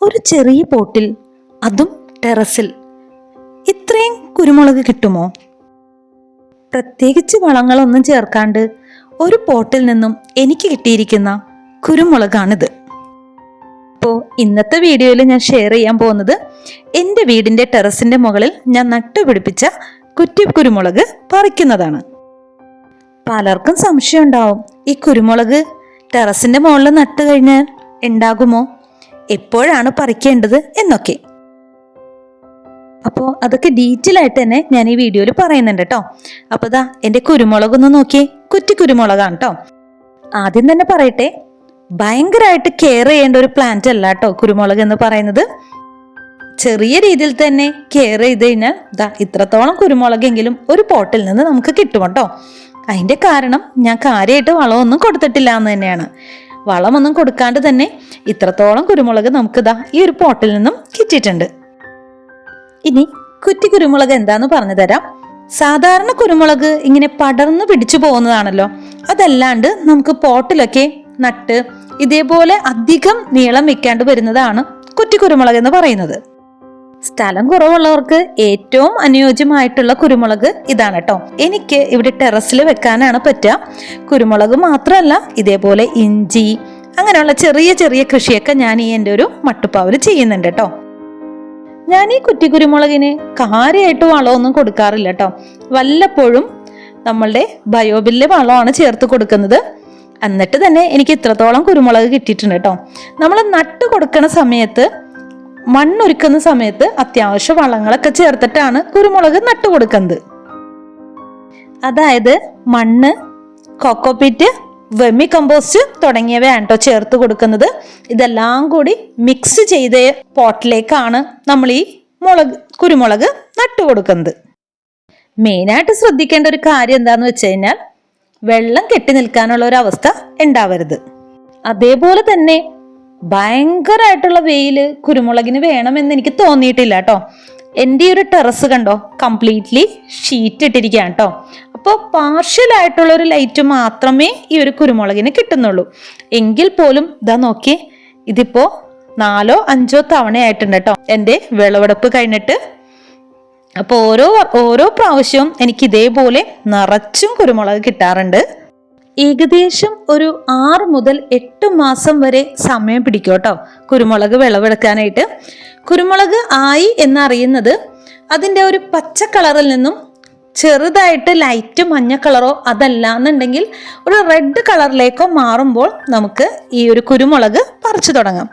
ഒരു ചെറിയ പോട്ടിൽ അതും ടെറസിൽ. ഇത്രയും കുരുമുളക് കിട്ടുമോ? പ്രത്യേകിച്ച് വളങ്ങളൊന്നും ചേർക്കാണ്ട് ഒരു പോട്ടിൽ നിന്നും എനിക്ക് കിട്ടിയിരിക്കുന്ന കുരുമുളകാണിത്. അപ്പോൾ ഇന്നത്തെ വീഡിയോയിൽ ഞാൻ ഷെയർ ചെയ്യാൻ പോകുന്നത് എന്റെ വീടിന്റെ ടെറസിന്റെ മുകളിൽ ഞാൻ നട്ടുപിടിപ്പിച്ച കുറ്റി കുരുമുളക് പറിക്കുന്നതാണ്. പലർക്കും സംശയം ഉണ്ടാവും ഈ കുരുമുളക് ടെറസിന്റെ മുകളിൽ നട്ട് കഴിഞ്ഞാൽ ഉണ്ടാകുമോ എപ്പോഴാണ് പറിക്കേണ്ടത് എന്നൊക്കെ. അപ്പോൾ അതൊക്കെ ഡീറ്റെയിൽ ആയിട്ട് തന്നെ ഞാൻ ഈ വീഡിയോയിൽ പറയുന്നുണ്ട് കേട്ടോ അപ്പോൾ ദാ എന്റെ കുരുമുളകൊന്ന് നോക്കിയേ. കുറ്റി കുരുമുളകാണ് കേട്ടോ ആദ്യം തന്നെ പറയട്ടെ ഭയങ്കരമായിട്ട് കെയർ ചെയ്യേണ്ട ഒരു പ്ലാന്റ് അല്ല കേട്ടോ കുരുമുളക് എന്ന് പറയുന്നത്. ചെറിയ രീതിയിൽ തന്നെ കെയർ ചെയ്ത് കഴിഞ്ഞാൽ ദാ ഇത്രത്തോളം കുരുമുളകെങ്കിലും ഒരു പോട്ടിൽ നിന്ന് നമുക്ക് കിട്ടും കേട്ടോ അതിന്റെ കാരണം ഞാൻ കാര്യമായിട്ട് വളമൊന്നും കൊടുത്തിട്ടില്ല എന്ന് തന്നെയാണ്. വളമൊന്നും കൊടുക്കാണ്ട് തന്നെ ഇത്രത്തോളം കുരുമുളക് നമുക്ക് ദാ ഈ ഒരു പോട്ടിൽ നിന്നും കിട്ടിയിട്ടുണ്ട്. ഇനി കുറ്റി കുരുമുളക് എന്താന്ന് പറഞ്ഞു തരാം. സാധാരണ കുരുമുളക് ഇങ്ങനെ പടർന്നു പിടിച്ചു പോകുന്നതാണല്ലോ. അതല്ലാണ്ട് നമുക്ക് പോട്ടിലൊക്കെ നട്ട് ഇതേപോലെ അധികം നീളം വെക്കാണ്ട് വരുന്നതാണ് കുറ്റി കുരുമുളക് എന്ന് പറയുന്നത്. സ്ഥലം കുറവുള്ളവർക്ക് ഏറ്റവും അനുയോജ്യമായിട്ടുള്ള കുരുമുളക് ഇതാണ് കേട്ടോ. എനിക്ക് ഇവിടെ ടെറസിൽ വെക്കാനാണ് പറ്റുക. കുരുമുളക് മാത്രമല്ല ഇതേപോലെ ഇഞ്ചി അങ്ങനെയുള്ള ചെറിയ ചെറിയ കൃഷിയൊക്കെ ഞാൻ ഈ എന്റെ ഒരു മട്ടുപ്പാവിൽ ചെയ്യുന്നുണ്ട് കേട്ടോ. ഞാൻ ഈ കുറ്റി കുരുമുളകിന് കാര്യമായിട്ട് വളമൊന്നും കൊടുക്കാറില്ല കേട്ടോ. വല്ലപ്പോഴും നമ്മളുടെ ബയോബില്ല് വളമാണ് ചേർത്ത് കൊടുക്കുന്നത്. എന്നിട്ട് തന്നെ എനിക്ക് ഇത്രത്തോളം കുരുമുളക് കിട്ടിയിട്ടുണ്ട് കേട്ടോ. നമ്മൾ നട്ട് കൊടുക്കുന്ന സമയത്ത് മണ്ണൊരുക്കുന്ന സമയത്ത് അത്യാവശ്യ വളങ്ങളൊക്കെ ചേർത്തിട്ടാണ് കുരുമുളക് നട്ടു കൊടുക്കുന്നത് അതായത് മണ്ണ് കോക്കോപീറ്റ് വെമി കമ്പോസ്റ്റ് തുടങ്ങിയവയാണ് കേട്ടോ ചേർത്ത് കൊടുക്കുന്നത്. ഇതെല്ലാം കൂടി മിക്സ് ചെയ്ത പോട്ടിലേക്കാണ് നമ്മൾ ഈ മുളക് കുരുമുളക് നട്ടു കൊടുക്കുന്നത് മെയിനായിട്ട് ശ്രദ്ധിക്കേണ്ട ഒരു കാര്യം എന്താന്ന് വെച്ച് കഴിഞ്ഞാൽ വെള്ളം കെട്ടി നിൽക്കാനുള്ള ഒരു അവസ്ഥ ഉണ്ടാവരുത്. അതേപോലെ തന്നെ ഭയങ്കരമായിട്ടുള്ള വെയിൽ കുരുമുളകിന് വേണമെന്ന് എനിക്ക് തോന്നിയിട്ടില്ല കേട്ടോ. എന്റെ ഈ ഒരു ടെറസ് കണ്ടോ? കംപ്ലീറ്റ്ലി ഷീറ്റ് ഇട്ടിരിക്കുകയാണ് കേട്ടോ. അപ്പോൾ പാർഷ്യൽ ആയിട്ടുള്ള ഒരു ലൈറ്റ് മാത്രമേ ഈ ഒരു കുരുമുളകിന് കിട്ടുന്നുള്ളൂ. എങ്കിൽ പോലും ഇതാ നോക്കി ഇതിപ്പോൾ നാലോ അഞ്ചോ തവണയായിട്ടുണ്ട് കേട്ടോ എന്റെ വിളവെടുപ്പ് കഴിഞ്ഞിട്ട്. അപ്പോൾ ഓരോ ഓരോ പ്രാവശ്യവും എനിക്ക് ഇതേപോലെ നിറച്ചും കുരുമുളക് കിട്ടാറുണ്ട്. ഏകദേശം ഒരു ആറ് മുതൽ എട്ട് മാസം വരെ സമയം പിടിക്കും കേട്ടോ. കുരുമുളക് വിളവെടുക്കാനായിട്ട്. കുരുമുളക് ആയി എന്നറിയുന്നത് അതിന്റെ ഒരു പച്ച കളറിൽ നിന്നും ചെറുതായിട്ട് ലൈറ്റ് മഞ്ഞ കളറോ അതല്ല എന്നുണ്ടെങ്കിൽ ഒരു റെഡ് കളറിലേക്കോ മാറുമ്പോൾ നമുക്ക് ഈ ഒരു കുരുമുളക് പറിച്ചു തുടങ്ങാം.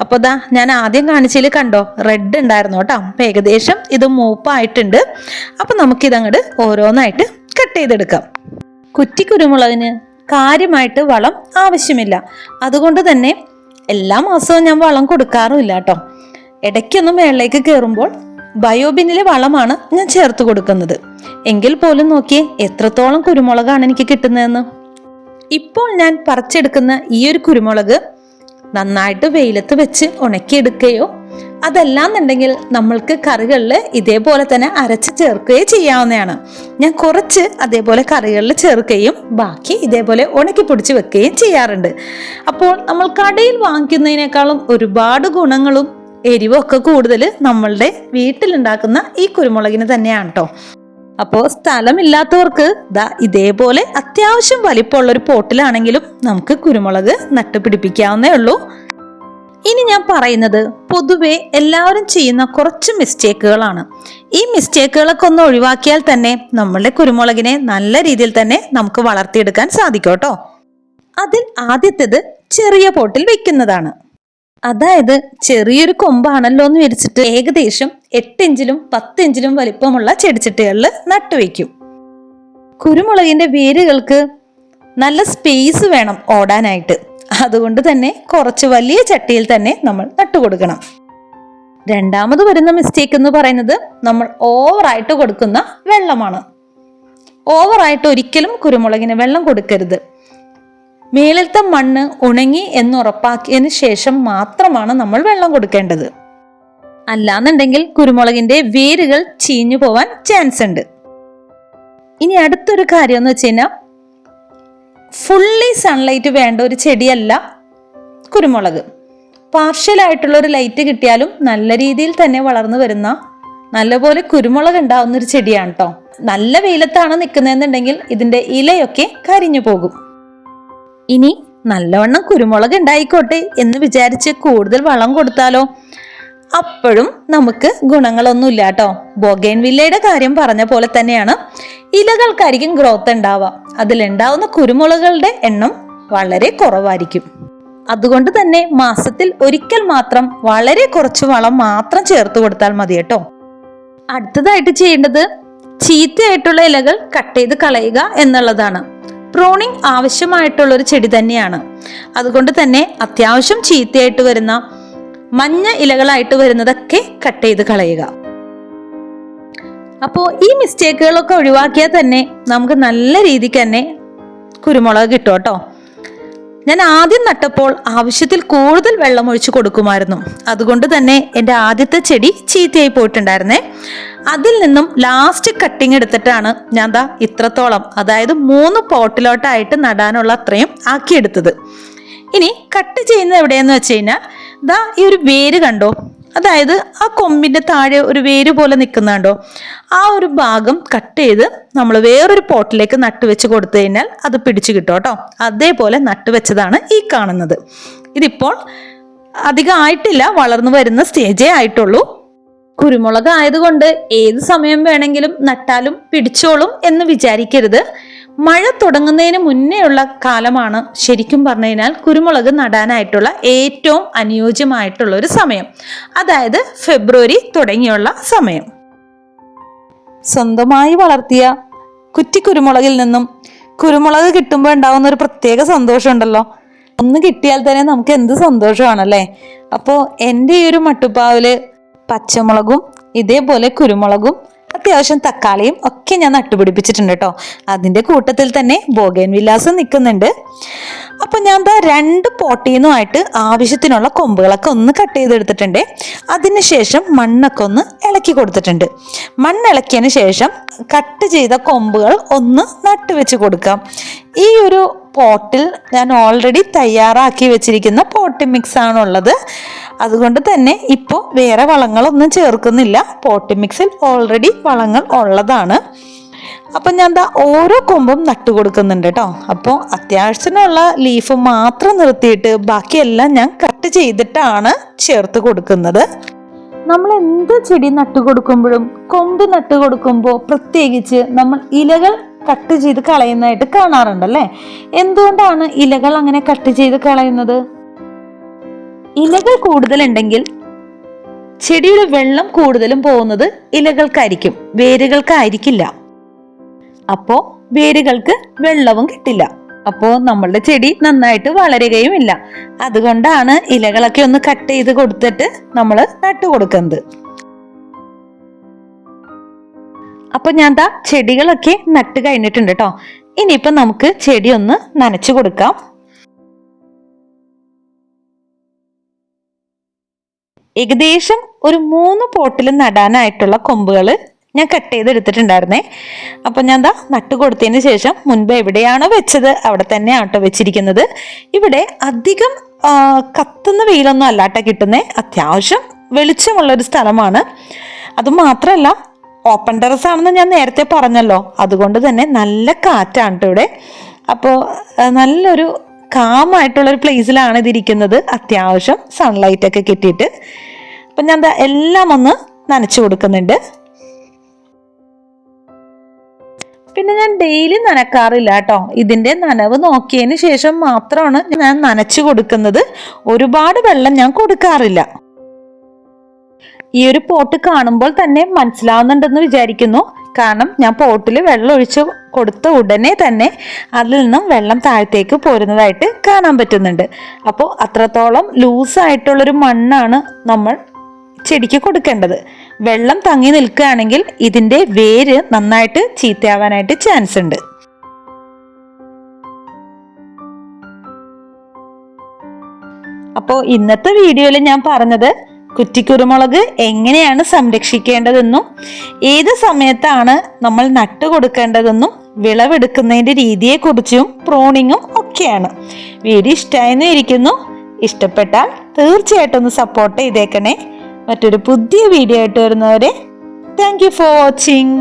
അപ്പോൾ ദാ ഞാൻ ആദ്യം കാണിച്ചതിൽ കണ്ടോ റെഡ് ഉണ്ടായിരുന്നു കേട്ടോ. അപ്പം ഏകദേശം ഇത് മൂപ്പായിട്ടുണ്ട്. അപ്പം നമുക്കിതങ്ങോട്ട് ഓരോന്നായിട്ട് കട്ട് ചെയ്തെടുക്കാം. കുറ്റി കുരുമുളകിന് കാര്യമായിട്ട് വളം ആവശ്യമില്ല. അതുകൊണ്ട് തന്നെ എല്ലാ മാസവും ഞാൻ വളം കൊടുക്കാറുമില്ല കേട്ടോ. ഇടയ്ക്കൊന്ന് മേളിലേക്ക് കയറുമ്പോൾ ബയോബിനിലെ വളമാണ് ഞാൻ ചേർത്ത് കൊടുക്കുന്നത്. എങ്കിൽ പോലും നോക്കിയേ എത്രത്തോളം കുരുമുളകാണ് എനിക്ക് കിട്ടുന്നതെന്ന്. ഇപ്പോൾ ഞാൻ പറിച്ചെടുക്കുന്ന ഈ ഒരു കുരുമുളക് നന്നായിട്ട് വെയിലത്ത് വെച്ച് ഉണക്കിയെടുക്കുകയോ അതല്ലാന്നുണ്ടെങ്കിൽ നമ്മൾക്ക് കറികളിൽ ഇതേപോലെ തന്നെ അരച്ച് ചേർക്കുകയും ചെയ്യാവുന്നതാണ്. ഞാൻ കുറച്ച് അതേപോലെ കറികളിൽ ചേർക്കുകയും ബാക്കി ഇതേപോലെ ഉണക്കി പൊടിച്ച് വെക്കുകയും ചെയ്യാറുണ്ട്. അപ്പോൾ നമ്മൾ കടയിൽ വാങ്ങിക്കുന്നതിനേക്കാളും ഒരുപാട് ഗുണങ്ങളും എരിവൊക്കെ കൂടുതൽ നമ്മളുടെ വീട്ടിലുണ്ടാക്കുന്ന ഈ കുരുമുളകിന് തന്നെയാണ് കേട്ടോ അപ്പോൾ സ്ഥലമില്ലാത്തവർക്ക് ദാ ഇതേപോലെ അത്യാവശ്യം വലിപ്പമുള്ള ഒരു പോട്ടിലാണെങ്കിലും നമുക്ക് കുരുമുളക് നട്ടുപിടിപ്പിക്കാവുന്നേ ഉള്ളൂ. ഇനി ഞാൻ പറയുന്നത് പൊതുവെ എല്ലാവരും ചെയ്യുന്ന കുറച്ച് മിസ്റ്റേക്കുകളാണ്. ഈ മിസ്റ്റേക്കുകളൊക്കെ ഒന്ന് ഒഴിവാക്കിയാൽ തന്നെ നമ്മളുടെ കുരുമുളകിനെ നല്ല രീതിയിൽ തന്നെ നമുക്ക് വളർത്തിയെടുക്കാൻ സാധിക്കും കേട്ടോ അതിൽ ആദ്യത്തേത് ചെറിയ പോട്ടിൽ വെക്കുന്നതാണ്. അതായത് ചെറിയൊരു കൊമ്പാണല്ലോ എന്ന് വിരിച്ചിട്ട് ഏകദേശം എട്ട് ഇഞ്ചിലും പത്ത് ഇഞ്ചിലും വലിപ്പമുള്ള ചെടിച്ചട്ടികളിൽ നട്ടുവെക്കും കുരുമുളകിന്റെ വേരുകൾക്ക് നല്ല സ്പേസ് വേണം ഓടാനായിട്ട്. അതുകൊണ്ട് തന്നെ കുറച്ച് വലിയ ചട്ടിയിൽ തന്നെ നമ്മൾ നട്ടുകൊടുക്കണം. രണ്ടാമത് വരുന്ന മിസ്റ്റേക്ക് എന്ന് പറയുന്നത് നമ്മൾ ഓവറായിട്ട് കൊടുക്കുന്ന വെള്ളമാണ്. ഓവറായിട്ട് ഒരിക്കലും കുരുമുളകിന് വെള്ളം കൊടുക്കരുത്. മേളിലത്തെ മണ്ണ് ഉണങ്ങി എന്ന് ഉറപ്പാക്കിയതിന് ശേഷം മാത്രമാണ് നമ്മൾ വെള്ളം കൊടുക്കേണ്ടത്. അല്ലാന്നുണ്ടെങ്കിൽ കുരുമുളകിന്റെ വേരുകൾ ചീഞ്ഞു പോവാൻ ചാൻസ് ഉണ്ട്. ഇനി അടുത്തൊരു കാര്യം എന്ന് വെച്ച് കഴിഞ്ഞാൽ ഫുള്ളി സൺലൈറ്റ് വേണ്ട ഒരു ചെടിയല്ല കുരുമുളക്. പാർഷ്യൽ ആയിട്ടുള്ള ഒരു ലൈറ്റ് കിട്ടിയാലും നല്ല രീതിയിൽ തന്നെ വളർന്നു വരുന്ന നല്ലപോലെ കുരുമുളക് ഉണ്ടാവുന്ന ഒരു ചെടിയാണ് കേട്ടോ നല്ല വെയിലത്താണ് നിൽക്കുന്നതെന്നുണ്ടെങ്കിൽ ഇതിന്റെ ഇലയൊക്കെ കരിഞ്ഞു പോകും. ഇനി നല്ലവണ്ണം കുരുമുളക് ഉണ്ടായിക്കോട്ടെ എന്ന് വിചാരിച്ച് കൂടുതൽ വളം കൊടുത്താലോ? അപ്പോഴും നമുക്ക് ഗുണങ്ങളൊന്നുമില്ല കേട്ടോ ബൊഗൈൻ വില്ലയുടെ കാര്യം പറഞ്ഞ പോലെ തന്നെയാണ്. ഇലകൾക്കായിരിക്കും ഗ്രോത്ത് ഉണ്ടാവുക. അതിലുണ്ടാവുന്ന കുരുമുളകളുടെ എണ്ണം വളരെ കുറവായിരിക്കും. അതുകൊണ്ട് തന്നെ മാസത്തിൽ ഒരിക്കൽ മാത്രം വളരെ കുറച്ച് വളം മാത്രം ചേർത്ത് കൊടുത്താൽ മതി കേട്ടോ അടുത്തതായിട്ട് ചെയ്യേണ്ടത് ചീത്തയായിട്ടുള്ള ഇലകൾ കട്ട് ചെയ്ത് കളയുക എന്നുള്ളതാണ്. പ്രോണിങ് ആവശ്യമായിട്ടുള്ള ഒരു ചെടി തന്നെയാണ്. അതുകൊണ്ട് തന്നെ അത്യാവശ്യം ചീത്തയായിട്ട് വരുന്ന മഞ്ഞ ഇലകളായിട്ട് വരുന്നതൊക്കെ കട്ട് ചെയ്ത് കളയുക. അപ്പോൾ ഈ മിസ്റ്റേക്കുകളൊക്കെ ഒഴിവാക്കിയാൽ തന്നെ നമുക്ക് നല്ല രീതിക്ക് തന്നെ കുരുമുളക് കിട്ടും കേട്ടോ. ഞാൻ ആദ്യം നട്ടപ്പോൾ ആവശ്യത്തിൽ കൂടുതൽ വെള്ളം ഒഴിച്ചു കൊടുക്കുമായിരുന്നു. അതുകൊണ്ട് തന്നെ എന്റെ ആദ്യത്തെ ചെടി ചീത്തയായി പോയിട്ടുണ്ടായിരുന്നേ. അതിൽ നിന്നും ലാസ്റ്റ് കട്ടിങ് എടുത്തിട്ടാണ് ഞാൻ ദാ ഇത്രത്തോളം അതായത് മൂന്ന് പോട്ടിലോട്ടായിട്ട് നടാനുള്ള അത്രയും ആക്കിയെടുത്തത്. ഇനി കട്ട് ചെയ്യുന്നത് എവിടെയെന്ന് വെച്ച് കഴിഞ്ഞാൽ ദാ ഈ ഒരു വേര് കണ്ടോ? അതായത് ആ കൊമ്പിന്റെ താഴെ ഒരു വേര് പോലെ നിൽക്കുന്നുണ്ടോ ആ ഒരു ഭാഗം കട്ട് ചെയ്ത് നമ്മൾ വേറൊരു പോട്ടിലേക്ക് നട്ടുവെച്ച് കൊടുത്തു കഴിഞ്ഞാൽ അത് പിടിച്ചു കിട്ടും കേട്ടോ. അതേപോലെ നട്ടുവെച്ചതാണ് ഈ കാണുന്നത്. ഇതിപ്പോൾ അധികം ആയിട്ടില്ല വളർന്നു വരുന്ന സ്റ്റേജേ ആയിട്ടുള്ളൂ. കുരുമുളക് ആയതുകൊണ്ട് ഏത് സമയം വേണമെങ്കിലും നട്ടാലും പിടിച്ചോളും എന്ന് വിചാരിക്കരുത്. മഴ തുടങ്ങുന്നതിന് മുന്നേ ഉള്ള കാലമാണ് ശരിക്കും പറഞ്ഞു കഴിഞ്ഞാൽ കുരുമുളക് നടാനായിട്ടുള്ള ഏറ്റവും അനുയോജ്യമായിട്ടുള്ള ഒരു സമയം. അതായത് ഫെബ്രുവരി തുടങ്ങിയുള്ള സമയം. സ്വന്തമായി വളർത്തിയ കുറ്റി കുരുമുളകിൽ നിന്നും കുരുമുളക് കിട്ടുമ്പോൾ ഉണ്ടാകുന്ന ഒരു പ്രത്യേക സന്തോഷമുണ്ടല്ലോ. ഒന്ന് കിട്ടിയാൽ തന്നെ നമുക്ക് എന്ത് സന്തോഷമാണല്ലേ? അപ്പോൾ എന്റെ ഈ ഒരു മട്ടുപ്പാവിൽ പച്ചമുളകും ഇതേപോലെ കുരുമുളകും അത്യാവശ്യം തക്കാളിയും ഒക്കെ ഞാൻ നട്ടുപിടിപ്പിച്ചിട്ടുണ്ട് കേട്ടോ. അതിന്റെ കൂട്ടത്തിൽ തന്നെ ബോഗൻ വിലാസം നിൽക്കുന്നുണ്ട്. അപ്പം ഞാൻ ദാ രണ്ട് പോട്ടീന്നുമായിട്ട് ആവശ്യത്തിനുള്ള കൊമ്പുകളൊക്കെ ഒന്ന് കട്ട് ചെയ്തെടുത്തിട്ടുണ്ട്. അതിനുശേഷം മണ്ണൊക്കെ ഒന്ന് ഇളക്കി കൊടുത്തിട്ടുണ്ട്. മണ്ണ് ഇളക്കിയതിന് ശേഷം കട്ട് ചെയ്ത കൊമ്പുകൾ ഒന്ന് നട്ടുവെച്ച് കൊടുക്കാം. ഈ ഒരു പോട്ടിൽ ഞാൻ ഓൾറെഡി തയ്യാറാക്കി വെച്ചിരിക്കുന്ന പോട്ടി മിക്സ് ആണുള്ളത്. അതുകൊണ്ട് തന്നെ ഇപ്പോൾ വേറെ വളങ്ങളൊന്നും ചേർക്കുന്നില്ല. പോട്ടി മിക്സിൽ ഓൾറെഡി വളങ്ങൾ ഉള്ളതാണ്. അപ്പം ഞാൻ എന്താ ഓരോ കൊമ്പും നട്ടു കൊടുക്കുന്നുണ്ട് കേട്ടോ അപ്പോൾ അത്യാവശ്യത്തിനുള്ള ലീഫ് മാത്രം നിർത്തിയിട്ട് ബാക്കിയെല്ലാം ഞാൻ കട്ട് ചെയ്തിട്ടാണ് ചേർത്ത് കൊടുക്കുന്നത്. നമ്മൾ എന്ത് ചെടി നട്ടു കൊടുക്കുമ്പോഴും കൊമ്പ് നട്ടു കൊടുക്കുമ്പോൾ പ്രത്യേകിച്ച് നമ്മൾ ഇലകൾ കട്ട് ചെയ്ത് കളയുന്നതായിട്ട് കാണാറുണ്ടല്ലേ? എന്തുകൊണ്ടാണ് ഇലകൾ അങ്ങനെ കട്ട് ചെയ്ത് കളയുന്നത്? ഇലകൾ കൂടുതലുണ്ടെങ്കിൽ ചെടിയുടെ വെള്ളം കൂടുതലും പോകുന്നത് ഇലകൾക്കായിരിക്കും വേരുകൾക്കായിരിക്കില്ല. അപ്പോ വേരുകൾക്ക് വെള്ളവും കിട്ടില്ല. അപ്പോ നമ്മളുടെ ചെടി നന്നായിട്ട് വളരുകയും ഇല്ല അതുകൊണ്ടാണ് ഇലകളൊക്കെ ഒന്ന് കട്ട് ചെയ്ത് കൊടുത്തിട്ട് നമ്മൾ നട്ടു കൊടുക്കുന്നത് അപ്പൊ ഞാൻ ദാ ചെടികളൊക്കെ നട്ട് കഴിഞ്ഞിട്ടുണ്ട് കേട്ടോ ഇനിയിപ്പോ നമുക്ക് ചെടി ഒന്ന് നനച്ചു കൊടുക്കാം. ഏകദേശം ഒരു മൂന്ന് പോട്ടിൽ നടാനായിട്ടുള്ള കൊമ്പുകൾ ഞാൻ കട്ട് ചെയ്തെടുത്തിട്ടുണ്ടായിരുന്നേ. അപ്പൊ ഞാൻ ദാ നട്ട് കൊടുത്തതിന് ശേഷം മുൻപ് എവിടെയാണോ വെച്ചത് അവിടെ തന്നെ ആട്ടോ വെച്ചിരിക്കുന്നത്. ഇവിടെ അധികം കത്തുന്ന വെയിലൊന്നും അല്ലാട്ട കിട്ടുന്നേ. അത്യാവശ്യം വെളിച്ചമുള്ള ഒരു സ്ഥലമാണ് അതുമാത്രമല്ല ഓപ്പൺ ടെറസ് ആണെന്ന് ഞാൻ നേരത്തെ പറഞ്ഞല്ലോ. അതുകൊണ്ട് തന്നെ നല്ല കാറ്റാണ് കേട്ടോ ഇവിടെ. അപ്പോൾ നല്ലൊരു കാമായിട്ടുള്ളൊരു പ്ലേസിലാണ് ഇതിരിക്കുന്നത്. അത്യാവശ്യം സൺലൈറ്റ് ഒക്കെ കിട്ടിയിട്ട്. അപ്പം ഞാൻ എല്ലാം ഒന്ന് നനച്ചു കൊടുക്കുന്നുണ്ട്. പിന്നെ ഞാൻ ഡെയിലി നനക്കാറില്ല കേട്ടോ ഇതിന്റെ നനവ് നോക്കിയതിന് ശേഷം മാത്രമാണ് ഞാൻ നനച്ചു കൊടുക്കുന്നത്. ഒരുപാട് വെള്ളം ഞാൻ കൊടുക്കാറില്ല. ഈ ഒരു പോട്ട് കാണുമ്പോൾ തന്നെ മനസ്സിലാവുന്നുണ്ടെന്ന് വിചാരിക്കുന്നു. കാരണം ഞാൻ പോട്ടിൽ വെള്ളം ഒഴിച്ച് കൊടുത്ത ഉടനെ തന്നെ അതിൽ നിന്നും വെള്ളം താഴത്തേക്ക് പോരുന്നതായിട്ട് കാണാൻ പറ്റുന്നുണ്ട്. അപ്പോൾ അത്രത്തോളം ലൂസായിട്ടുള്ളൊരു മണ്ണാണ് നമ്മൾ ചെടിക്ക് കൊടുക്കേണ്ടത്. വെള്ളം തങ്ങി നിൽക്കുകയാണെങ്കിൽ ഇതിന്റെ വേര് നന്നായിട്ട് ചീത്തയാവാനായിട്ട് ചാൻസ് ഉണ്ട്. അപ്പോൾ ഇന്നത്തെ വീഡിയോയിൽ ഞാൻ പറഞ്ഞത് കുറ്റിക്കുരുമുളക് എങ്ങനെയാണ് സംരക്ഷിക്കേണ്ടതെന്നും ഏത് സമയത്താണ് നമ്മൾ നട്ടു കൊടുക്കേണ്ടതെന്നും വിളവെടുക്കുന്നതിന്റെ രീതിയെക്കുറിച്ചും പ്രോണിങ്ങും ഒക്കെയാണ്. വീഡിയോ ഇഷ്ടമായെന്ന് ഇരിക്കുന്നു ഇഷ്ടപ്പെട്ടാൽ തീർച്ചയായിട്ടും ഒന്ന് സപ്പോർട്ട് ചെയ്തേക്കണേ. മറ്റൊരു പുതിയ വീഡിയോ ആയിട്ട് വരുന്നവരെ താങ്ക് ഫോർ വാച്ചിങ്